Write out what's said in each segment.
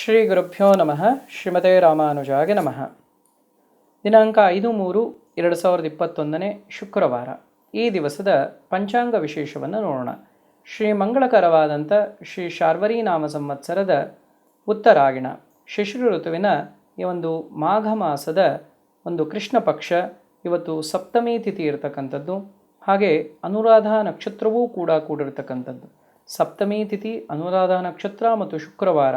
ಶ್ರೀ ಗುರುಭ್ಯೋ ನಮಃ. ಶ್ರೀಮತೆ ರಾಮಾನುಜಾಗೆ ನಮಃ. ದಿನಾಂಕ ಐದು ಮೂರು ಎರಡು ಸಾವಿರದ ಇಪ್ಪತ್ತೊಂದನೇ ಶುಕ್ರವಾರ. ಈ ದಿವಸದ ಪಂಚಾಂಗ ವಿಶೇಷವನ್ನು ನೋಡೋಣ. ಶ್ರೀ ಮಂಗಳಕರವಾದಂಥ ಶ್ರೀ ಶಾರ್ವರಿ ನಾಮ ಸಂವತ್ಸರದ ಉತ್ತರಾಗಿಣ ಶಿಶಿರ ಋತುವಿನ ಈ ಒಂದು ಮಾಘ ಮಾಸದ ಒಂದು ಕೃಷ್ಣ ಪಕ್ಷ ಇವತ್ತು ಸಪ್ತಮಿ ತಿಥಿ ಇರತಕ್ಕಂಥದ್ದು. ಹಾಗೆ ಅನುರಾಧ ನಕ್ಷತ್ರವೂ ಕೂಡ ಕೂಡಿರ್ತಕ್ಕಂಥದ್ದು. ಸಪ್ತಮಿ ತಿಥಿ, ಅನುರಾಧ ನಕ್ಷತ್ರ ಮತ್ತು ಶುಕ್ರವಾರ.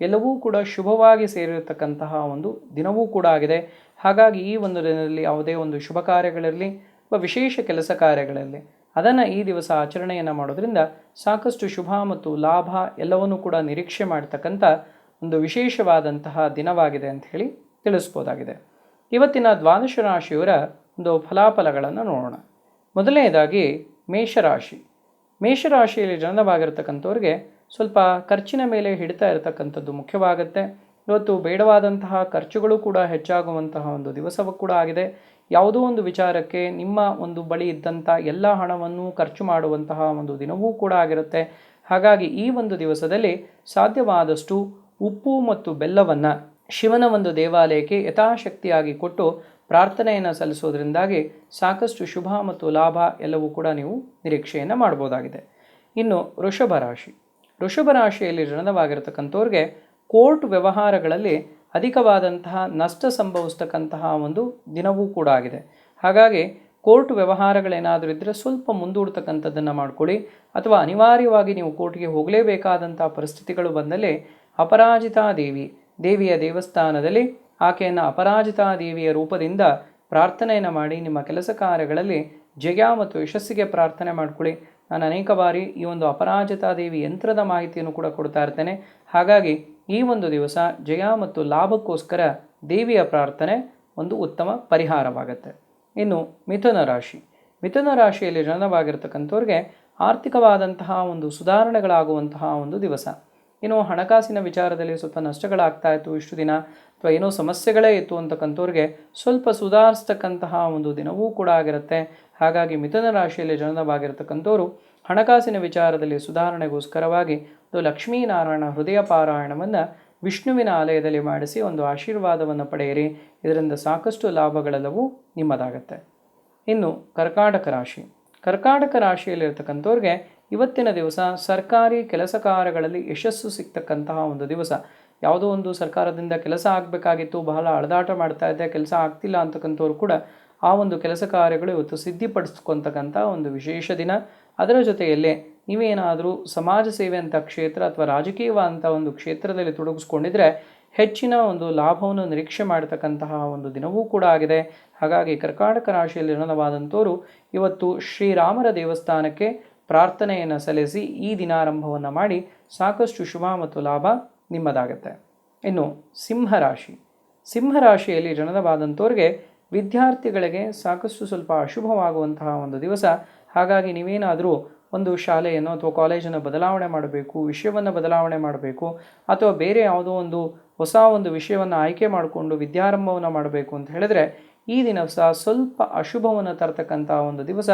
ಎಲ್ಲವೂ ಕೂಡ ಶುಭವಾಗಿ ಸೇರಿರತಕ್ಕಂತಹ ಒಂದು ದಿನವೂ ಕೂಡ ಆಗಿದೆ. ಹಾಗಾಗಿ ಈ ಒಂದು ದಿನದಲ್ಲಿ ಯಾವುದೇ ಒಂದು ಶುಭ ಕಾರ್ಯಗಳಿರಲಿ, ಅಥವಾ ವಿಶೇಷ ಕೆಲಸ ಕಾರ್ಯಗಳಲ್ಲಿ ಅದನ್ನು ಈ ದಿವಸ ಆಚರಣೆಯನ್ನು ಮಾಡೋದ್ರಿಂದ ಸಾಕಷ್ಟು ಶುಭ ಮತ್ತು ಲಾಭ ಎಲ್ಲವನ್ನೂ ಕೂಡ ನಿರೀಕ್ಷೆ ಮಾಡ್ತಕ್ಕಂಥ ಒಂದು ವಿಶೇಷವಾದಂತಹ ದಿನವಾಗಿದೆ ಅಂತ ಹೇಳಿ ತಿಳಿಸ್ಬೋದಾಗಿದೆ. ಇವತ್ತಿನ ದ್ವಾದಶ ರಾಶಿಯವರ ಒಂದು ಫಲಾಫಲಗಳನ್ನು ನೋಡೋಣ. ಮೊದಲನೇದಾಗಿ ಮೇಷರಾಶಿ. ಮೇಷರಾಶಿಯಲ್ಲಿ ಜನನವಾಗಿರ್ತಕ್ಕಂಥವ್ರಿಗೆ ಸ್ವಲ್ಪ ಖರ್ಚಿನ ಮೇಲೆ ಹಿಡಿತಾ ಇರತಕ್ಕಂಥದ್ದು ಮುಖ್ಯವಾಗುತ್ತೆ. ಇವತ್ತು ಬೇಡವಾದಂತಹ ಖರ್ಚುಗಳು ಕೂಡ ಹೆಚ್ಚಾಗುವಂತಹ ಒಂದು ದಿವಸವೂ ಕೂಡ ಆಗಿದೆ. ಯಾವುದೋ ಒಂದು ವಿಚಾರಕ್ಕೆ ನಿಮ್ಮ ಒಂದು ಬಳಿ ಇದ್ದಂಥ ಎಲ್ಲ ಹಣವನ್ನು ಖರ್ಚು ಮಾಡುವಂತಹ ಒಂದು ದಿನವೂ ಕೂಡ ಆಗಿರುತ್ತೆ. ಹಾಗಾಗಿ ಈ ಒಂದು ದಿವಸದಲ್ಲಿ ಸಾಧ್ಯವಾದಷ್ಟು ಉಪ್ಪು ಮತ್ತು ಬೆಲ್ಲವನ್ನು ಶಿವನ ಒಂದು ದೇವಾಲಯಕ್ಕೆ ಯಥಾಶಕ್ತಿಯಾಗಿ ಕೊಟ್ಟು ಪ್ರಾರ್ಥನೆಯನ್ನು ಸಲ್ಲಿಸೋದ್ರಿಂದಾಗಿ ಸಾಕಷ್ಟು ಶುಭ ಮತ್ತು ಲಾಭ ಎಲ್ಲವೂ ಕೂಡ ನೀವು ನಿರೀಕ್ಷೆಯನ್ನು ಮಾಡ್ಬೋದಾಗಿದೆ. ಇನ್ನು ವೃಷಭ ರಾಶಿ. ವೃಷಭ ರಾಶಿಯಲ್ಲಿ ಕೋರ್ಟ್ ವ್ಯವಹಾರಗಳಲ್ಲಿ ಅಧಿಕವಾದಂತಹ ನಷ್ಟ ಸಂಭವಿಸ್ತಕ್ಕಂತಹ ಒಂದು ದಿನವೂ ಕೂಡ ಆಗಿದೆ. ಹಾಗಾಗಿ ಕೋರ್ಟ್ ವ್ಯವಹಾರಗಳೇನಾದರೂ ಇದ್ದರೆ ಸ್ವಲ್ಪ ಮುಂದೂಡ್ತಕ್ಕಂಥದ್ದನ್ನು ಮಾಡ್ಕೊಳ್ಳಿ. ಅಥವಾ ಅನಿವಾರ್ಯವಾಗಿ ನೀವು ಕೋರ್ಟ್ಗೆ ಹೋಗಲೇಬೇಕಾದಂಥ ಪರಿಸ್ಥಿತಿಗಳು ಬಂದಲ್ಲಿ ಅಪರಾಜಿತಾ ದೇವಿ, ದೇವಿಯ ದೇವಸ್ಥಾನದಲ್ಲಿ ಆಕೆಯನ್ನು ಅಪರಾಜಿತಾ ದೇವಿಯ ರೂಪದಿಂದ ಪ್ರಾರ್ಥನೆಯನ್ನು ಮಾಡಿ ನಿಮ್ಮ ಕೆಲಸ ಕಾರ್ಯಗಳಲ್ಲಿ ಜಯ ಮತ್ತು ಯಶಸ್ಸಿಗೆ ಪ್ರಾರ್ಥನೆ ಮಾಡ್ಕೊಳ್ಳಿ. ನಾನು ಅನೇಕ ಬಾರಿ ಈ ಒಂದು ಅಪರಾಜಿತಾ ದೇವಿ ಯಂತ್ರದ ಮಾಹಿತಿಯನ್ನು ಕೂಡ ಕೊಡ್ತಾ ಇರ್ತೇನೆ. ಹಾಗಾಗಿ ಈ ಒಂದು ದಿವಸ ಜಯ ಮತ್ತು ಲಾಭಕ್ಕೋಸ್ಕರ ದೇವಿಯ ಪ್ರಾರ್ಥನೆ ಒಂದು ಉತ್ತಮ ಪರಿಹಾರವಾಗುತ್ತೆ. ಇನ್ನು ಮಿಥುನ ರಾಶಿ. ಮಿಥುನ ರಾಶಿಯಲ್ಲಿ ಜನನವಾಗಿರ್ತಕ್ಕಂಥವ್ರಿಗೆ ಆರ್ಥಿಕವಾದಂತಹ ಒಂದು ಸುಧಾರಣೆಗಳಾಗುವಂತಹ ಒಂದು ದಿವಸ. ಏನೋ ಹಣಕಾಸಿನ ವಿಚಾರದಲ್ಲಿ ಸ್ವಲ್ಪ ನಷ್ಟಗಳಾಗ್ತಾ ಇತ್ತು ಇಷ್ಟು ದಿನ, ಅಥವಾ ಏನೋ ಸಮಸ್ಯೆಗಳೇ ಇತ್ತು ಅಂತಕ್ಕಂಥವ್ರಿಗೆ ಸ್ವಲ್ಪ ಸುಧಾರಿಸ್ತಕ್ಕಂತಹ ಒಂದು ದಿನವೂ ಕೂಡ ಆಗಿರುತ್ತೆ. ಹಾಗಾಗಿ ಮಿಥುನ ರಾಶಿಯಲ್ಲಿ ಜನನವಾಗಿರ್ತಕ್ಕಂಥವ್ರು ಹಣಕಾಸಿನ ವಿಚಾರದಲ್ಲಿ ಸುಧಾರಣೆಗೋಸ್ಕರವಾಗಿ ಒಂದು ಲಕ್ಷ್ಮೀನಾರಾಯಣ ಹೃದಯ ಪಾರಾಯಣವನ್ನು ವಿಷ್ಣುವಿನ ಆಲಯದಲ್ಲಿ ಮಾಡಿಸಿ ಒಂದು ಆಶೀರ್ವಾದವನ್ನು ಪಡೆಯಿರಿ. ಇದರಿಂದ ಸಾಕಷ್ಟು ಲಾಭಗಳೆಲ್ಲವೂ ನಿಮ್ಮದಾಗತ್ತೆ. ಇನ್ನು ಕರ್ಕಾಟಕ ರಾಶಿ. ಕರ್ಕಾಟಕ ರಾಶಿಯಲ್ಲಿರ್ತಕ್ಕಂಥವ್ರಿಗೆ ಇವತ್ತಿನ ದಿವಸ ಸರ್ಕಾರಿ ಕೆಲಸ ಕಾರ್ಯಗಳಲ್ಲಿ ಯಶಸ್ಸು ಸಿಗ್ತಕ್ಕಂತಹ ಒಂದು ದಿವಸ. ಯಾವುದೋ ಒಂದು ಸರ್ಕಾರದಿಂದ ಕೆಲಸ ಆಗಬೇಕಾಗಿತ್ತು, ಬಹಳ ಅಳದಾಟ ಮಾಡ್ತಾ ಇದ್ದೆ, ಕೆಲಸ ಆಗ್ತಿಲ್ಲ ಅಂತಕ್ಕಂಥವ್ರು ಕೂಡ ಆ ಒಂದು ಕೆಲಸ ಕಾರ್ಯಗಳು ಇವತ್ತು ಸಿದ್ಧಿಪಡಿಸ್ಕೊತಕ್ಕಂಥ ಒಂದು ವಿಶೇಷ ದಿನ. ಅದರ ಜೊತೆಯಲ್ಲೇ ನೀವೇನಾದರೂ ಸಮಾಜ ಸೇವೆ ಅಂತ ಕ್ಷೇತ್ರ ಅಥವಾ ರಾಜಕೀಯವಾದಂಥ ಒಂದು ಕ್ಷೇತ್ರದಲ್ಲಿ ತೊಡಗಿಸ್ಕೊಂಡಿದ್ರೆ ಹೆಚ್ಚಿನ ಒಂದು ಲಾಭವನ್ನು ನಿರೀಕ್ಷೆ ಮಾಡತಕ್ಕಂತಹ ಒಂದು ದಿನವೂ ಕೂಡ ಆಗಿದೆ. ಹಾಗಾಗಿ ಕರ್ಕಾಟಕ ರಾಶಿಯಲ್ಲಿ ಋಣವಾದಂಥವರು ಇವತ್ತು ಶ್ರೀರಾಮರ ದೇವಸ್ಥಾನಕ್ಕೆ ಪ್ರಾರ್ಥನೆಯನ್ನು ಸಲ್ಲಿಸಿ ಈ ದಿನಾರಂಭವನ್ನು ಮಾಡಿ ಸಾಕಷ್ಟು ಶುಭ ಮತ್ತು ಲಾಭ ನಿಮ್ಮದಾಗುತ್ತೆ. ಇನ್ನು ಸಿಂಹರಾಶಿ ಸಿಂಹರಾಶಿಯಲ್ಲಿ ಜನನವಾದಂಥವ್ರಿಗೆ ವಿದ್ಯಾರ್ಥಿಗಳಿಗೆ ಸಾಕಷ್ಟು ಸ್ವಲ್ಪ ಅಶುಭವಾಗುವಂತಹ ಒಂದು ದಿವಸ ಹಾಗಾಗಿ ನೀವೇನಾದರೂ ಒಂದು ಶಾಲೆಯನ್ನು ಅಥವಾ ಕಾಲೇಜನ್ನು ಬದಲಾವಣೆ ಮಾಡಬೇಕು, ವಿಷಯವನ್ನು ಬದಲಾವಣೆ ಮಾಡಬೇಕು, ಅಥವಾ ಬೇರೆ ಯಾವುದೋ ಒಂದು ಹೊಸ ಒಂದು ವಿಷಯವನ್ನು ಆಯ್ಕೆ ಮಾಡಿಕೊಂಡು ವಿದ್ಯಾರಂಭವನ್ನು ಮಾಡಬೇಕು ಅಂತ ಹೇಳಿದ್ರೆ, ಈ ದಿನ ಸಹ ಸ್ವಲ್ಪ ಅಶುಭವನ್ನು ತರ್ತಕ್ಕಂಥ ಒಂದು ದಿವಸ,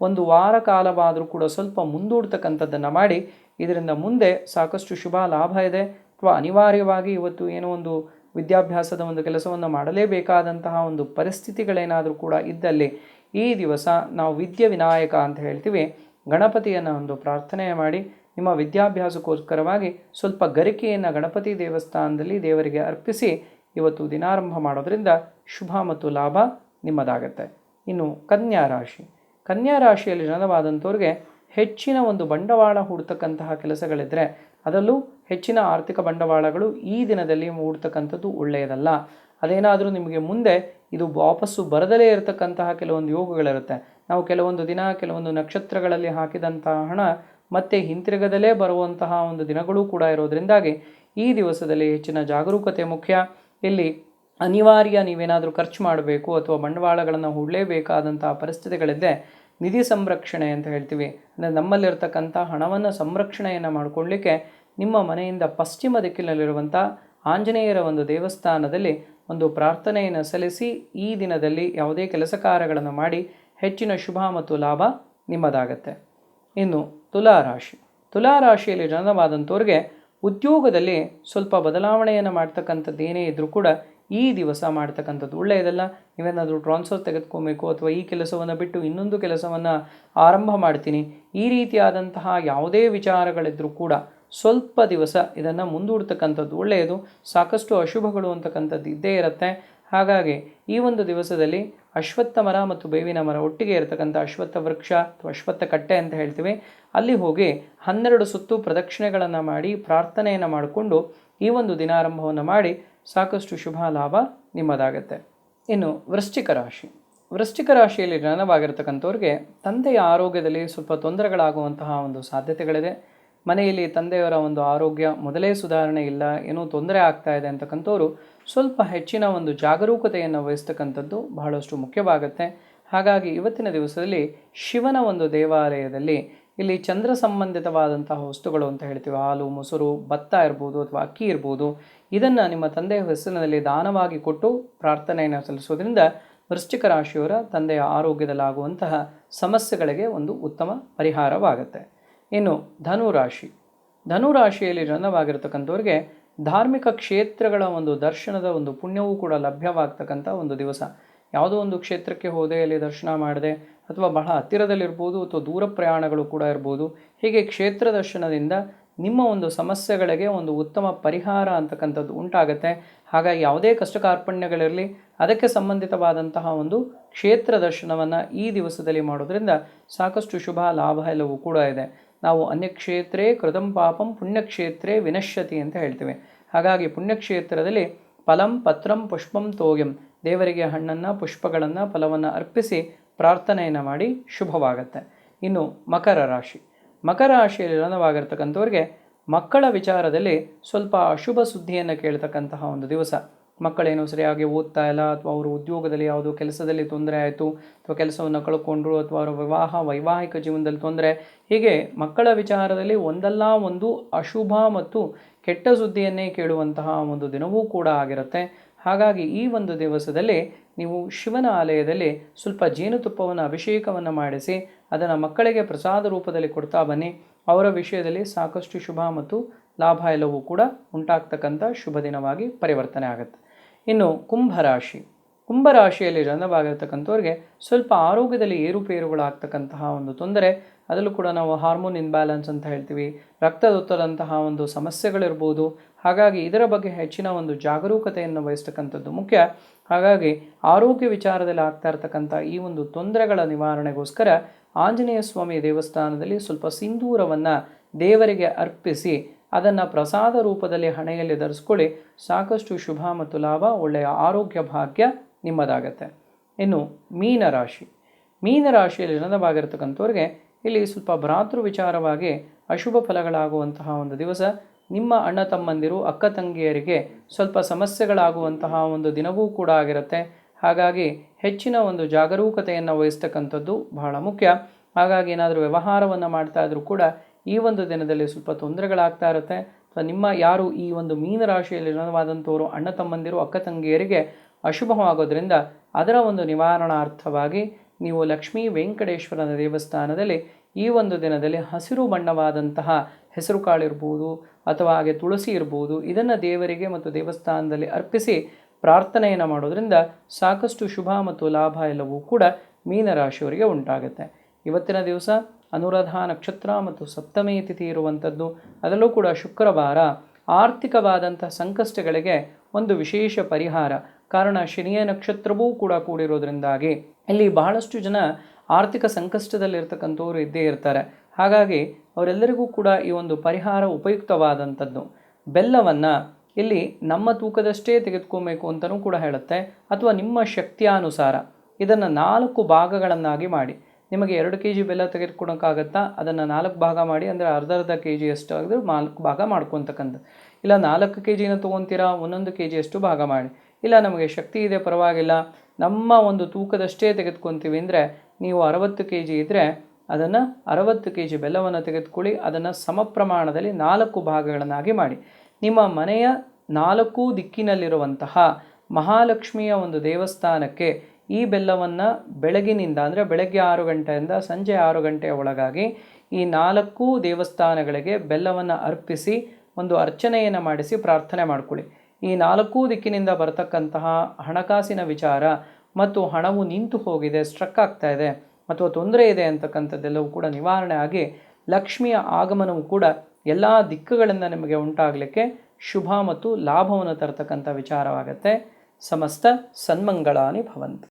ಒಂದು ವಾರ ಕಾಲವಾದರೂ ಕೂಡ ಸ್ವಲ್ಪ ಮುಂದೂಡ್ತಕ್ಕಂಥದ್ದನ್ನು ಮಾಡಿ, ಇದರಿಂದ ಮುಂದೆ ಸಾಕಷ್ಟು ಶುಭ ಲಾಭ ಇದೆ. ಅಥವಾ ಅನಿವಾರ್ಯವಾಗಿ ಇವತ್ತು ಏನೋ ಒಂದು ವಿದ್ಯಾಭ್ಯಾಸದ ಒಂದು ಕೆಲಸವನ್ನು ಮಾಡಲೇಬೇಕಾದಂತಹ ಒಂದು ಪರಿಸ್ಥಿತಿಗಳೇನಾದರೂ ಕೂಡ ಇದ್ದಲ್ಲಿ ಈ ದಿವಸ ನಾವು ವಿದ್ಯೆ ವಿನಾಯಕ ಅಂತ ಹೇಳ್ತೀವಿ. ಗಣಪತಿಯನ್ನು ಒಂದು ಪ್ರಾರ್ಥನೆ ಮಾಡಿ, ನಿಮ್ಮ ವಿದ್ಯಾಭ್ಯಾಸಕ್ಕೋಸ್ಕರವಾಗಿ ಸ್ವಲ್ಪ ಗರಿಕೆಯನ್ನು ಗಣಪತಿ ದೇವಸ್ಥಾನದಲ್ಲಿ ದೇವರಿಗೆ ಅರ್ಪಿಸಿ ಇವತ್ತು ದಿನಾರಂಭ ಮಾಡೋದರಿಂದ ಶುಭ ಮತ್ತು ಲಾಭ ನಿಮ್ಮದಾಗತ್ತೆ. ಇನ್ನು ಕನ್ಯಾ ರಾಶಿ. ಕನ್ಯಾ ರಾಶಿಯಲ್ಲಿ ಜನವಾದಂಥವ್ರಿಗೆ ಹೆಚ್ಚಿನ ಒಂದು ಬಂಡವಾಳ ಹೂಡ್ತಕ್ಕಂತಹ ಕೆಲಸಗಳಿದ್ದರೆ ಅದರಲ್ಲೂ ಹೆಚ್ಚಿನ ಆರ್ಥಿಕ ಬಂಡವಾಳಗಳು ಈ ದಿನದಲ್ಲಿ ಹೂಡ್ತಕ್ಕಂಥದ್ದು ಒಳ್ಳೆಯದಲ್ಲ. ಅದೇನಾದರೂ ನಿಮಗೆ ಮುಂದೆ ಇದು ವಾಪಸ್ಸು ಬರದಲೇ ಇರತಕ್ಕಂತಹ ಕೆಲವೊಂದು ಯೋಗಗಳಿರುತ್ತೆ. ನಾವು ಕೆಲವೊಂದು ದಿನ, ಕೆಲವೊಂದು ನಕ್ಷತ್ರಗಳಲ್ಲಿ ಹಾಕಿದಂತಹ ಹಣ ಮತ್ತೆ ಹಿಂತಿರುಗದಲೇ ಬರುವಂತಹ ಒಂದು ದಿನಗಳು ಕೂಡ ಇರೋದರಿಂದಾಗಿ ಈ ದಿವಸದಲ್ಲಿ ಹೆಚ್ಚಿನ ಜಾಗರೂಕತೆ ಮುಖ್ಯ. ಇಲ್ಲಿ ಅನಿವಾರ್ಯ ನೀವೇನಾದರೂ ಖರ್ಚು ಮಾಡಬೇಕು ಅಥವಾ ಬಂಡವಾಳಗಳನ್ನು ಹೂಡಲೇಬೇಕಾದಂತಹ ಪರಿಸ್ಥಿತಿಗಳಿದ್ದೆ ನಿಧಿ ಸಂರಕ್ಷಣೆ ಅಂತ ಹೇಳ್ತೀವಿ. ಅಂದರೆ ನಮ್ಮಲ್ಲಿರ್ತಕ್ಕಂಥ ಹಣವನ್ನು ಸಂರಕ್ಷಣೆಯನ್ನು ಮಾಡಿಕೊಳ್ಳಿಕ್ಕೆ ನಿಮ್ಮ ಮನೆಯಿಂದ ಪಶ್ಚಿಮ ದಿಕ್ಕಿನಲ್ಲಿರುವಂಥ ಆಂಜನೇಯರ ಒಂದು ದೇವಸ್ಥಾನದಲ್ಲಿ ಒಂದು ಪ್ರಾರ್ಥನೆಯನ್ನು ಸಲ್ಲಿಸಿ ಈ ದಿನದಲ್ಲಿ ಯಾವುದೇ ಕೆಲಸ ಕಾರ್ಯಗಳನ್ನು ಮಾಡಿ ಹೆಚ್ಚಿನ ಶುಭ ಮತ್ತು ಲಾಭ ನಿಮ್ಮದಾಗತ್ತೆ. ಇನ್ನು ತುಲಾ ರಾಶಿ. ತುಲಾ ರಾಶಿಯಲ್ಲಿ ಜನನವಾದಂಥವ್ರಿಗೆ ಉದ್ಯೋಗದಲ್ಲಿ ಸ್ವಲ್ಪ ಬದಲಾವಣೆಯನ್ನು ಮಾಡ್ತಕ್ಕಂಥದ್ದು ಏನೇ ಇದ್ದರೂ ಕೂಡ ಈ ದಿವಸ ಮಾಡ್ತಕ್ಕಂಥದ್ದು ಒಳ್ಳೆಯದಲ್ಲ. ನೀವೇನಾದರೂ ಟ್ರಾನ್ಸ್ಫರ್ ತೆಗೆದುಕೊಬೇಕು ಅಥವಾ ಈ ಕೆಲಸವನ್ನು ಬಿಟ್ಟು ಇನ್ನೊಂದು ಕೆಲಸವನ್ನು ಆರಂಭ ಮಾಡ್ತೀನಿ. ಈ ರೀತಿಯಾದಂತಹ ಯಾವುದೇ ವಿಚಾರಗಳಿದ್ದರೂ ಕೂಡ ಸ್ವಲ್ಪ ದಿವಸ ಇದನ್ನು ಮುಂದೂಡ್ತಕ್ಕಂಥದ್ದು ಒಳ್ಳೆಯದು. ಸಾಕಷ್ಟು ಅಶುಭಗಳು ಅಂತಕ್ಕಂಥದ್ದು ಇದ್ದೇ ಇರುತ್ತೆ. ಹಾಗಾಗಿ ಈ ಒಂದು ದಿವಸದಲ್ಲಿ ಅಶ್ವತ್ಥ ಮರ ಮತ್ತು ಬೇವಿನ ಮರ ಒಟ್ಟಿಗೆ ಇರತಕ್ಕಂಥ ಅಶ್ವತ್ಥ ವೃಕ್ಷ ಅಥವಾ ಅಶ್ವತ್ಥ ಕಟ್ಟೆ ಅಂತ ಹೇಳ್ತೀವಿ. ಅಲ್ಲಿ ಹೋಗಿ ಹನ್ನೆರಡು ಸುತ್ತು ಪ್ರದಕ್ಷಿಣೆಗಳನ್ನು ಮಾಡಿ ಪ್ರಾರ್ಥನೆಯನ್ನು ಮಾಡಿಕೊಂಡು ಈ ಒಂದು ದಿನಾರಂಭವನ್ನು ಮಾಡಿ ಸಾಕಷ್ಟು ಶುಭ ಲಾಭ ನಿಮ್ಮದಾಗತ್ತೆ. ಇನ್ನು ವೃಶ್ಚಿಕ ರಾಶಿ. ವೃಶ್ಚಿಕ ರಾಶಿಯಲ್ಲಿ ಜನವಾಗಿರ್ತಕ್ಕಂಥವ್ರಿಗೆ ತಂದೆಯ ಆರೋಗ್ಯದಲ್ಲಿ ಸ್ವಲ್ಪ ತೊಂದರೆಗಳಾಗುವಂತಹ ಒಂದು ಸಾಧ್ಯತೆಗಳಿದೆ. ಮನೆಯಲ್ಲಿ ತಂದೆಯವರ ಒಂದು ಆರೋಗ್ಯ ಮೊದಲೇ ಸುಧಾರಣೆ ಇಲ್ಲ, ಏನೋ ತೊಂದರೆ ಆಗ್ತಾ ಇದೆ ಅಂತಕ್ಕಂಥವ್ರು ಸ್ವಲ್ಪ ಹೆಚ್ಚಿನ ಒಂದು ಜಾಗರೂಕತೆಯನ್ನು ವಹಿಸ್ತಕ್ಕಂಥದ್ದು ಬಹಳಷ್ಟು ಮುಖ್ಯವಾಗುತ್ತೆ. ಹಾಗಾಗಿ ಇವತ್ತಿನ ದಿವಸದಲ್ಲಿ ಶಿವನ ಒಂದು ದೇವಾಲಯದಲ್ಲಿ ಇಲ್ಲಿ ಚಂದ್ರ ಸಂಬಂಧಿತವಾದಂತಹ ವಸ್ತುಗಳು ಅಂತ ಹೇಳ್ತೀವಿ. ಹಾಲು, ಮೊಸರು, ಭತ್ತ ಇರ್ಬೋದು ಅಥವಾ ಅಕ್ಕಿ ಇರ್ಬೋದು. ಇದನ್ನು ನಿಮ್ಮ ತಂದೆಯ ಹೆಸರಿನಲ್ಲಿ ದಾನವಾಗಿ ಕೊಟ್ಟು ಪ್ರಾರ್ಥನೆಯನ್ನು ಸಲ್ಲಿಸೋದ್ರಿಂದ ವೃಶ್ಚಿಕ ರಾಶಿಯವರ ತಂದೆಯ ಆರೋಗ್ಯದಲ್ಲಾಗುವಂತಹ ಸಮಸ್ಯೆಗಳಿಗೆ ಒಂದು ಉತ್ತಮ ಪರಿಹಾರವಾಗುತ್ತೆ. ಇನ್ನು ಧನುರಾಶಿ. ಧನುರಾಶಿಯಲ್ಲಿ ಜನವಾಗಿರ್ತಕ್ಕಂಥವ್ರಿಗೆ ಧಾರ್ಮಿಕ ಕ್ಷೇತ್ರಗಳ ಒಂದು ದರ್ಶನದ ಒಂದು ಪುಣ್ಯವೂ ಕೂಡ ಲಭ್ಯವಾಗ್ತಕ್ಕಂಥ ಒಂದು ದಿವಸ. ಯಾವುದೋ ಒಂದು ಕ್ಷೇತ್ರಕ್ಕೆ ಹೋದೆ, ಅಲ್ಲಿ ದರ್ಶನ ಮಾಡದೆ, ಅಥವಾ ಬಹಳ ಹತ್ತಿರದಲ್ಲಿರ್ಬೋದು, ಅಥವಾ ದೂರ ಪ್ರಯಾಣಗಳು ಕೂಡ ಇರ್ಬೋದು, ಹೀಗೆ ಕ್ಷೇತ್ರ ದರ್ಶನದಿಂದ ನಿಮ್ಮ ಒಂದು ಸಮಸ್ಯೆಗಳಿಗೆ ಒಂದು ಉತ್ತಮ ಪರಿಹಾರ ಅಂತಕ್ಕಂಥದ್ದು ಉಂಟಾಗುತ್ತೆ. ಹಾಗಾಗಿ ಯಾವುದೇ ಕಷ್ಟ ಕಾರ್ಪಣ್ಯಗಳಿರಲಿ ಅದಕ್ಕೆ ಸಂಬಂಧಿತವಾದಂತಹ ಒಂದು ಕ್ಷೇತ್ರ ದರ್ಶನವನ್ನು ಈ ದಿವಸದಲ್ಲಿ ಮಾಡೋದ್ರಿಂದ ಸಾಕಷ್ಟು ಶುಭ, ಲಾಭ ಎಲ್ಲವೂ ಕೂಡ ಇದೆ. ನಾವು ಅನ್ಯಕ್ಷೇತ್ರೇ ಕೃತಂ ಪಾಪಂ ಪುಣ್ಯಕ್ಷೇತ್ರೇ ವಿನಶ್ಯತಿ ಅಂತ ಹೇಳ್ತೇವೆ. ಹಾಗಾಗಿ ಪುಣ್ಯಕ್ಷೇತ್ರದಲ್ಲಿ ಫಲಂ ಪತ್ರಂ ಪುಷ್ಪಂ ತೋಯಂ, ದೇವರಿಗೆ ಹಣ್ಣನ್ನು, ಪುಷ್ಪಗಳನ್ನು, ಫಲವನ್ನು ಅರ್ಪಿಸಿ ಪ್ರಾರ್ಥನೆಯನ್ನು ಮಾಡಿ ಶುಭವಾಗತ್ತೆ. ಇನ್ನು ಮಕರ ರಾಶಿ. ಮಕರ ರಾಶಿಯಲ್ಲಿ ಲಗ್ನವಾಗಿರ್ತಕ್ಕಂಥವ್ರಿಗೆ ಮಕ್ಕಳ ವಿಚಾರದಲ್ಲಿ ಸ್ವಲ್ಪ ಅಶುಭ ಸುದ್ದಿಯನ್ನು ಕೇಳ್ತಕ್ಕಂತಹ ಒಂದು ದಿವಸ. ಮಕ್ಕಳೇನು ಸರಿಯಾಗಿ ಓದ್ತಾ ಇಲ್ಲ, ಅಥವಾ ಅವರು ಉದ್ಯೋಗದಲ್ಲಿ ಯಾವುದೋ ಕೆಲಸದಲ್ಲಿ ತೊಂದರೆ ಆಯಿತು, ಅಥವಾ ಕೆಲಸವನ್ನು ಕಳ್ಕೊಂಡ್ರು, ಅಥವಾ ಅವರ ವಿವಾಹ, ವೈವಾಹಿಕ ಜೀವನದಲ್ಲಿ ತೊಂದರೆ, ಹೀಗೆ ಮಕ್ಕಳ ವಿಚಾರದಲ್ಲಿ ಒಂದಲ್ಲ ಒಂದು ಅಶುಭ ಮತ್ತು ಕೆಟ್ಟ ಸುದ್ದಿಯನ್ನೇ ಕೇಳುವಂತಹ ಒಂದು ದಿನವೂ ಕೂಡ ಆಗಿರುತ್ತೆ. ಹಾಗಾಗಿ ಈ ಒಂದು ದಿವಸದಲ್ಲಿ ನೀವು ಶಿವನ ಆಲಯದಲ್ಲಿ ಸ್ವಲ್ಪ ಜೇನುತುಪ್ಪವನ್ನು, ಅಭಿಷೇಕವನ್ನು ಮಾಡಿಸಿ, ಅದನ್ನು ಮಕ್ಕಳಿಗೆ ಪ್ರಸಾದ ರೂಪದಲ್ಲಿ ಕೊಡ್ತಾ ಬನ್ನಿ. ಅವರ ವಿಷಯದಲ್ಲಿ ಸಾಕಷ್ಟು ಶುಭ ಮತ್ತು ಲಾಭ ಎಲ್ಲವೂ ಕೂಡ ಉಂಟಾಗ್ತಕ್ಕಂಥ ಶುಭ ದಿನವಾಗಿ ಪರಿವರ್ತನೆ ಆಗುತ್ತೆ. ಇನ್ನು ಕುಂಭರಾಶಿ. ಕುಂಭರಾಶಿಯಲ್ಲಿ ಜನವಾಗಿರ್ತಕ್ಕಂಥವ್ರಿಗೆ ಸ್ವಲ್ಪ ಆರೋಗ್ಯದಲ್ಲಿ ಏರುಪೇರುಗಳಾಗ್ತಕ್ಕಂತಹ ಒಂದು ತೊಂದರೆ. ಅದರಲ್ಲೂ ಕೂಡ ನಾವು ಹಾರ್ಮೋನ್ ಇನ್ಬ್ಯಾಲೆನ್ಸ್ ಅಂತ ಹೇಳ್ತೀವಿ ರಕ್ತದೊತ್ತದಂತಹ ಒಂದು ಸಮಸ್ಯೆಗಳಿರ್ಬೋದು. ಹಾಗಾಗಿ ಇದರ ಬಗ್ಗೆ ಹೆಚ್ಚಿನ ಒಂದು ಜಾಗರೂಕತೆಯನ್ನು ವಹಿಸ್ತಕ್ಕಂಥದ್ದು ಮುಖ್ಯ. ಹಾಗಾಗಿ ಆರೋಗ್ಯ ವಿಚಾರದಲ್ಲಿ ಆಗ್ತಾ ಇರ್ತಕ್ಕಂಥ ಈ ಒಂದು ತೊಂದರೆಗಳ ನಿವಾರಣೆಗೋಸ್ಕರ ಆಂಜನೇಯ ಸ್ವಾಮಿ ದೇವಸ್ಥಾನದಲ್ಲಿ ಸ್ವಲ್ಪ ಸಿಂಧೂರವನ್ನು ದೇವರಿಗೆ ಅರ್ಪಿಸಿ ಅದನ್ನು ಪ್ರಸಾದ ರೂಪದಲ್ಲಿ ಹಣೆಯಲ್ಲಿ ಧರಿಸ್ಕೊಳ್ಳಿ. ಸಾಕಷ್ಟು ಶುಭ ಮತ್ತು ಲಾಭ, ಒಳ್ಳೆಯ ಆರೋಗ್ಯ ಭಾಗ್ಯ ನಿಮ್ಮದಾಗತ್ತೆ. ಇನ್ನು ಮೀನರಾಶಿ ಮೀನರಾಶಿಯಲ್ಲಿ ಜನದವಾಗಿರ್ತಕ್ಕಂಥವ್ರಿಗೆ ಇಲ್ಲಿ ಸ್ವಲ್ಪ ಭ್ರಾತೃ ವಿಚಾರವಾಗಿ ಅಶುಭ ಫಲಗಳಾಗುವಂತಹ ಒಂದು ದಿವಸ, ನಿಮ್ಮ ಅಣ್ಣ ತಮ್ಮಂದಿರು, ಅಕ್ಕ ತಂಗಿಯರಿಗೆ ಸ್ವಲ್ಪ ಸಮಸ್ಯೆಗಳಾಗುವಂತಹ ಒಂದು ದಿನವೂ ಕೂಡ ಆಗಿರುತ್ತೆ. ಹಾಗಾಗಿ ಹೆಚ್ಚಿನ ಒಂದು ಜಾಗರೂಕತೆಯನ್ನು ವಹಿಸ್ತಕ್ಕಂಥದ್ದು ಬಹಳ ಮುಖ್ಯ. ಹಾಗಾಗಿ ಏನಾದರೂ ವ್ಯವಹಾರವನ್ನು ಮಾಡ್ತಾ ಇದ್ರೂ ಕೂಡ ಈ ಒಂದು ದಿನದಲ್ಲಿ ಸ್ವಲ್ಪ ತೊಂದರೆಗಳಾಗ್ತಾ ಇರುತ್ತೆ. ಅಥವಾ ನಿಮ್ಮ ಯಾರು ಈ ಒಂದು ಮೀನರಾಶಿಯಲ್ಲಿ ಜನವಾದಂಥವರು ಅಣ್ಣ ತಮ್ಮಂದಿರು, ಅಕ್ಕ ತಂಗಿಯರಿಗೆ ಅಶುಭವಾಗೋದ್ರಿಂದ ಅದರ ಒಂದು ನಿವಾರಣಾರ್ಥವಾಗಿ ನೀವು ಲಕ್ಷ್ಮೀ ವೆಂಕಟೇಶ್ವರನ ದೇವಸ್ಥಾನದಲ್ಲಿ ಈ ಒಂದು ದಿನದಲ್ಲಿ ಹಸಿರು ಬಣ್ಣವಾದಂತಹ ಹೆಸರು ಕಾಳಿರ್ಬೋದು ಅಥವಾ ಹಾಗೆ ತುಳಸಿ ಇರ್ಬೋದು, ಇದನ್ನು ದೇವರಿಗೆ ಮತ್ತು ದೇವಸ್ಥಾನದಲ್ಲಿ ಅರ್ಪಿಸಿ ಪ್ರಾರ್ಥನೆಯನ್ನು ಮಾಡೋದರಿಂದ ಸಾಕಷ್ಟು ಶುಭ ಮತ್ತು ಲಾಭ ಎಲ್ಲವೂ ಕೂಡ ಮೀನರಾಶಿಯವರಿಗೆ ಉಂಟಾಗುತ್ತೆ. ಇವತ್ತಿನ ದಿವಸ ಅನುರಾಧ ನಕ್ಷತ್ರ ಮತ್ತು ಸಪ್ತಮಿ ತಿಥಿ ಇರುವಂಥದ್ದು, ಅದರಲ್ಲೂ ಕೂಡ ಶುಕ್ರವಾರ ಆರ್ಥಿಕವಾದಂಥ ಸಂಕಷ್ಟಗಳಿಗೆ ಒಂದು ವಿಶೇಷ ಪರಿಹಾರ. ಕಾರಣ ಶನಿಯ ನಕ್ಷತ್ರವೂ ಕೂಡ ಕೂಡಿರೋದ್ರಿಂದಾಗಿ ಇಲ್ಲಿ ಬಹಳಷ್ಟು ಜನ ಆರ್ಥಿಕ ಸಂಕಷ್ಟದಲ್ಲಿರ್ತಕ್ಕಂಥವ್ರು ಇದ್ದೇ ಇರ್ತಾರೆ. ಹಾಗಾಗಿ ಅವರೆಲ್ಲರಿಗೂ ಕೂಡ ಈ ಒಂದು ಪರಿಹಾರ ಉಪಯುಕ್ತವಾದಂಥದ್ದು. ಬೆಲ್ಲವನ್ನು ಇಲ್ಲಿ ನಮ್ಮ ತೂಕದಷ್ಟೇ ತೆಗೆದುಕೋಬೇಕು ಅಂತಲೂ ಕೂಡ ಹೇಳುತ್ತೆ. ಅಥವಾ ನಿಮ್ಮ ಶಕ್ತಿಯಾನುಸಾರ ಇದನ್ನು ನಾಲ್ಕು ಭಾಗಗಳನ್ನಾಗಿ ಮಾಡಿ. ನಿಮಗೆ ಎರಡು ಕೆ ಜಿ ಬೆಲ್ಲ ತೆಗೆದುಕೊಳಕ್ಕಾಗತ್ತಾ ಅದನ್ನು ನಾಲ್ಕು ಭಾಗ ಮಾಡಿ, ಅಂದರೆ ಅರ್ಧ ಅರ್ಧ ಕೆ ಜಿ ಅಷ್ಟು ಆಗಿದ್ರೆ ನಾಲ್ಕು ಭಾಗ ಮಾಡ್ಕೊತಕ್ಕಂಥ ಇಲ್ಲ ನಾಲ್ಕು ಕೆ ಜಿನ ತೊಗೊತೀರಾ? ಒಂದೊಂದು ಕೆ ಜಿಯಷ್ಟು ಭಾಗ ಮಾಡಿ. ಇಲ್ಲ ನಮಗೆ ಶಕ್ತಿ ಇದೆ, ಪರವಾಗಿಲ್ಲ. ನಮ್ಮ ಒಂದು ತೂಕದಷ್ಟೇ ತೆಗೆದುಕೊತೀವಿ ಅಂದರೆ ನೀವು ಅರವತ್ತು ಕೆ ಜಿ ಇದ್ದರೆ ಅದನ್ನು ಅರವತ್ತು ಕೆ ಜಿ ಬೆಲ್ಲವನ್ನು ತೆಗೆದುಕೊಳ್ಳಿ, ಅದನ್ನು ಸಮ ಪ್ರಮಾಣದಲ್ಲಿ ನಾಲ್ಕು ಭಾಗಗಳನ್ನಾಗಿ ಮಾಡಿ. ನಿಮ್ಮ ಮನೆಯ ನಾಲ್ಕು ದಿಕ್ಕಿನಲ್ಲಿರುವಂತಹ ಮಹಾಲಕ್ಷ್ಮಿಯ ಒಂದು ದೇವಸ್ಥಾನಕ್ಕೆ ಈ ಬೆಲ್ಲವನ್ನು ಬೆಳಗಿನಿಂದ, ಅಂದರೆ ಬೆಳಗ್ಗೆ ಆರು ಗಂಟೆಯಿಂದ ಸಂಜೆ ಆರು ಗಂಟೆಯ ಒಳಗಾಗಿ ಈ ನಾಲ್ಕು ದೇವಸ್ಥಾನಗಳಿಗೆ ಬೆಲ್ಲವನ್ನು ಅರ್ಪಿಸಿ, ಒಂದು ಅರ್ಚನೆಯನ್ನು ಮಾಡಿಸಿ ಪ್ರಾರ್ಥನೆ ಮಾಡಿಕೊಳ್ಳಿ. ಈ ನಾಲ್ಕೂ ದಿಕ್ಕಿನಿಂದ ಬರತಕ್ಕಂತಹ ಹಣಕಾಸಿನ ವಿಚಾರ ಮತ್ತು ಹಣವು ನಿಂತು ಹೋಗಿದೆ, ಸ್ಟ್ರಕ್ ಆಗ್ತಾ ಇದೆ, ಅಥವಾ ತೊಂದರೆ ಇದೆ ಅಂತಕ್ಕಂಥದ್ದೆಲ್ಲವೂ ಕೂಡ ನಿವಾರಣೆ ಆಗಿ ಲಕ್ಷ್ಮಿಯ ಆಗಮನವು ಕೂಡ ಎಲ್ಲ ದಿಕ್ಕುಗಳಿಂದ ನಿಮಗೆ ಉಂಟಾಗಲಿಕ್ಕೆ ಶುಭ ಮತ್ತು ಲಾಭವನ್ನು ತರತಕ್ಕಂಥ ವಿಚಾರವಾಗುತ್ತೆ. ಸಮಸ್ತ ಸನ್ಮಂಗಳಾನಿ ಭವಂತು.